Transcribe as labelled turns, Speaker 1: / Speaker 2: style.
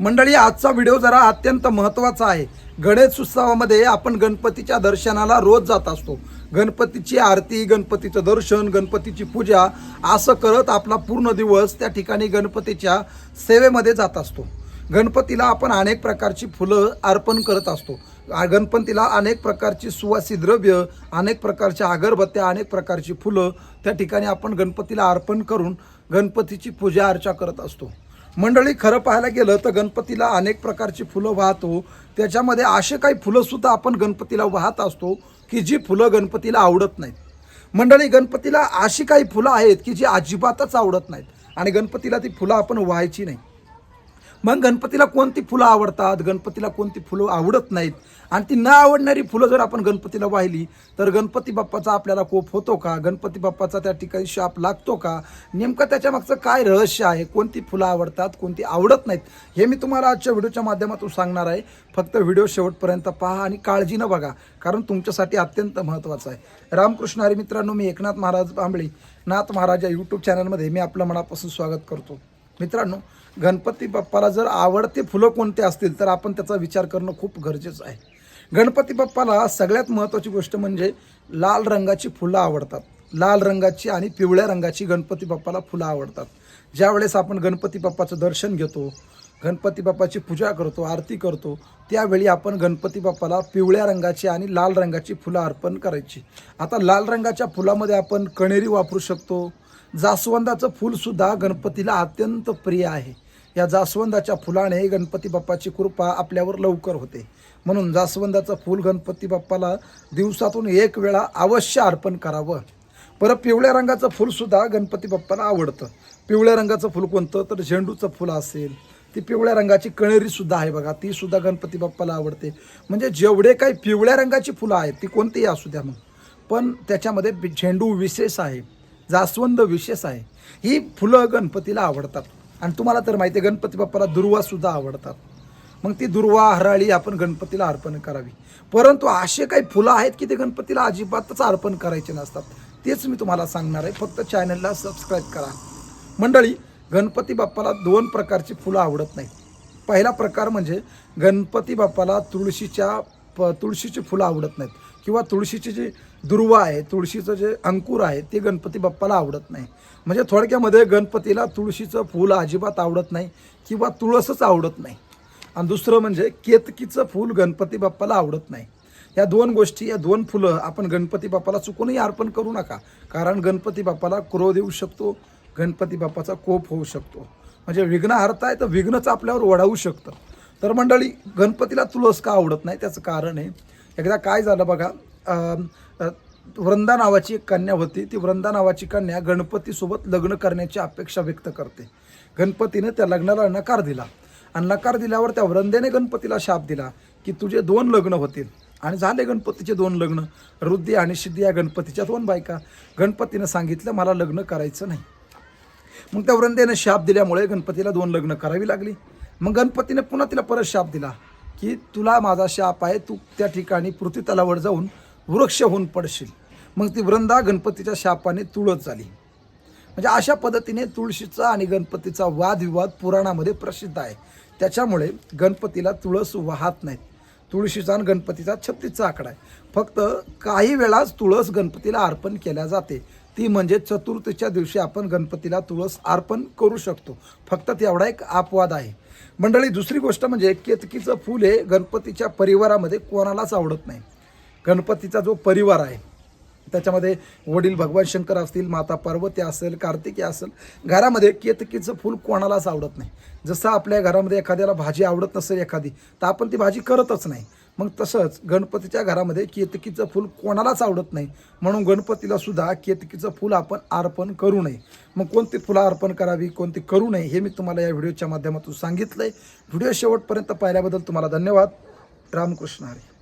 Speaker 1: मंडळी आजचा व्हिडिओ जरा अत्यंत महत्त्वाचा आहे. गणेश उत्सवामध्ये आपण गणपतीच्या दर्शनाला रोज जात असतो. गणपतीची आरती गणपतीचं दर्शन गणपतीची पूजा असं करत आपला पूर्ण दिवस त्या ठिकाणी गणपतीच्या सेवेमध्ये जात असतो. गणपतीला आपण अनेक प्रकारची फुलं अर्पण करत असतो. गणपतीला अनेक प्रकारची सुवासी द्रव्य अनेक प्रकारच्या अगरबत्त्या अनेक प्रकारची फुलं त्या ठिकाणी आपण गणपतीला अर्पण करून गणपतीची पूजा अर्चा करत असतो. मंडळी खरं पाहायला गेलं तर गणपतीला अनेक प्रकारची फुलं वाहतो. त्याच्यामध्ये असे काही फुलंसुद्धा आपण गणपतीला वाहत असतो की जी फुलं गणपतीला आवडत नाहीत. मंडळी गणपतीला अशी काही फुलं आहेत की जी अजिबातच आवडत नाहीत आणि गणपतीला ती फुलं आपण व्हायची नाही. मग गणपतीला कोणती फुलं आवडतात? गणपतीला कोणती फुलं आवडत नाहीत? आणि ती न आवडणारी फुलं जर आपण गणपतीला वाहिली तर गणपती बाप्पाचा आपल्याला कोप होतो का? गणपती बाप्पाचा त्या ठिकाणी शाप लागतो का? नेमकं त्याच्या मागचं काय रहस्य आहे? कोणती फुलं आवडतात? कोणती आवडत नाहीत? हे मी तुम्हाला आजच्या व्हिडिओच्या माध्यमातून सांगणार आहे. फक्त व्हिडिओ शेवटपर्यंत पहा आणि काळजीनं बघा कारण तुमच्यासाठी अत्यंत महत्त्वाचं आहे. रामकृष्ण हरी मित्रांनो मी एकनाथ महाराज बांबळे नाथ महाराज या यूट्यूब चॅनलमध्ये मी आपलं मनापासून स्वागत करतो. मित्रांनो गणपती बाप्पाला जर आवडते फुलं कोणते असतील तर आपण त्याचा विचार करणं खूप गरजेचं आहे. गणपती बाप्पाला सगळ्यात महत्त्वाची गोष्ट म्हणजे लाल रंगाची फुलं आवडतात. लाल रंगाची आणि पिवळ्या रंगाची गणपती बाप्पाला फुलं आवडतात. ज्यावेळेस आपण गणपती बाप्पाचं दर्शन घेतो गणपती बाप्पाची पूजा करतो आरती करतो त्यावेळी आपण गणपती बाप्पाला पिवळ्या रंगाची आणि लाल रंगाची फुलं अर्पण करायची. आता लाल रंगाच्या फुलामध्ये आपण कणेरी वापरू शकतो जास्वंदाचं फूलसुद्धा गणपतीला अत्यंत प्रिय आहे. या जास्वंदाच्या फुलाने गणपती बाप्पाची कृपा आपल्यावर लवकर होते. म्हणून जास्वंदाचं फूल गणपती बाप्पाला दिवसातून एक वेळा अवश्य अर्पण करावं. परत पिवळ्या रंगाचं फूलसुद्धा गणपती बाप्पाला आवडतं. पिवळ्या रंगाचं फूल कोणतं? तर झेंडूचं फुलं असेल. ती पिवळ्या रंगाची कणेरीसुद्धा आहे बघा. तीसुद्धा गणपती बाप्पाला आवडते. म्हणजे जेवढे काही पिवळ्या रंगाची फुलं आहेत ती कोणतीही असू द्या मग. पण त्याच्यामध्ये झेंडू विशेष आहे. जास्वंद विशेष आहे. ही फुलं गणपतीला आवडतात. आणि तुम्हाला तर माहिती आहे गणपती बाप्पाला दुर्वा सुद्धा आवडतात. मग ती दुर्वा हराळी आपण गणपतीला अर्पण करावी. परंतु असे काही फुलं आहेत की ते गणपतीला अजिबातच अर्पण करायचे नसतात. तेच मी तुम्हाला सांगणार आहे. फक्त चॅनलला सबस्क्राईब करा. मंडळी गणपती बाप्पाला दोन प्रकारची फुलं आवडत नाहीत. पहिला प्रकार म्हणजे गणपती बाप्पाला तुळशीच्या प तुळशीची फुलं आवडत नाहीत. किंवा तुळशीची जी दुर्वा आहे तुळशीचं जे अंकुर आहे ते गणपती बाप्पाला आवडत नाही. म्हणजे थोडक्यामध्ये गणपतीला तुळशीचं फूल अजिबात आवडत नाही किंवा तुळसच आवडत नाही. आणि दुसरं म्हणजे केतकीचं फूल गणपती बाप्पाला आवडत नाही. या दोन गोष्टी या दोन फुलं आपण गणपती बाप्पाला चुकूनही अर्पण करू नका. कारण गणपती बाप्पाला क्रोध येऊ शकतो गणपती बाप्पाचा कोप होऊ शकतो. म्हणजे विघ्न हरताय तर विघ्नच आपल्यावर ओढावू शकतं. तर मंडळी गणपतीला तुळस का आवडत नाही? त्याचं कारण आहे एकदा काय झालं बघा वृंदा नावाची एक कन्या होती. ती वृंदा नावाची कन्या गणपतीसोबत लग्न करण्याची अपेक्षा व्यक्त करते. गणपतीने त्या लग्नाला नकार दिला. आणि नकार दिल्यावर त्या वृंदेने गणपतीला शाप दिला की तुझे दोन लग्न होतील. आणि झाले गणपतीचे दोन लग्न. रुद्धी आणि सिद्धी या गणपतीच्या दोन बायका. गणपतीनं सांगितलं मला लग्न करायचं नाही. मग त्या वृंदेनं शाप दिल्यामुळे गणपतीला दोन लग्न करावी लागली. मग गणपतीने पुन्हा तिला परत शाप दिला की तुला माझा शाप आहे तू त्या ठिकाणी पृथ्वी तलावर जाऊन वृक्ष होऊन पडशील. मग ती वृंदा गणपतीच्या शापाने तुळस झाली. म्हणजे अशा पद्धतीने तुळशीचा आणि गणपतीचा वादविवाद पुराणामध्ये प्रसिद्ध आहे. त्याच्यामुळे गणपतीला तुळस वाहत नाहीत. तुळशीचा आणि गणपतीचा छत्तीसचा आकडा आहे. फक्त काही वेळाच तुळस गणपतीला अर्पण केल्या जाते. ती म्हणजे चतुर्थीच्या दिवशी आपण गणपतीला तुळस अर्पण करू शकतो. फक्त तेवढा एक अपवाद आहे. मंडळी दुसरी गोष्ट म्हणजे केतकीचं फूल हे गणपतीच्या परिवारामध्ये कोणालाच आवडत नाही. गणपतीचा जो परिवार आहे त्याच्यामध्ये वडील भगवान शंकर असतील माता पार्वती असेल कार्तिकी असेल घरामध्ये केतकीचं फूल कोणालाच आवडत नाही. जसं आपल्या घरामध्ये एखाद्याला भाजी आवडत नसेल एखादी तर आपण ती भाजी करतच नाही. मग तसंच गणपतीच्या घरामध्ये केतकीचं फूल कोणालाच आवडत नाही. म्हणून गणपतीला सुद्धा केतकीचं फूल आपण अर्पण करू नये. मग कोणती फुलं अर्पण करावी कोणती करू नये हे मी तुम्हाला या व्हिडिओच्या माध्यमातून सांगितलं आहे व्हिडिओ शेवटपर्यंत पाहिल्याबद्दल तुम्हाला धन्यवाद. रामकृष्ण हरी.